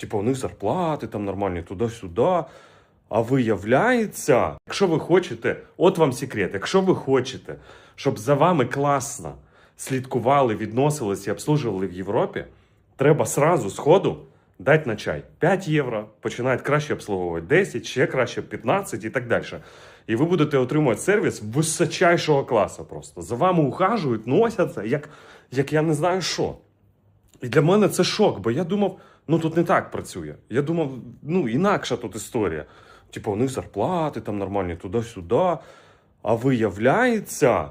Типу, у них зарплати там нормальні туди-сюди. А виявляється, якщо ви хочете, от вам секрет, якщо ви хочете, щоб за вами класно слідкували, відносились і обслужували в Європі, треба сразу з ходу дати на чай 5 євро, починають краще обслуговувати 10, ще краще 15 і так далі. І ви будете отримувати сервіс височайшого класу просто. За вами ухажують, носяться, як, як я не знаю що. І для мене це шок, бо я думав, ну тут не так працює. Я думав, ну інакша тут історія. Типу, у них зарплати там нормальні туди-сюди. А виявляється,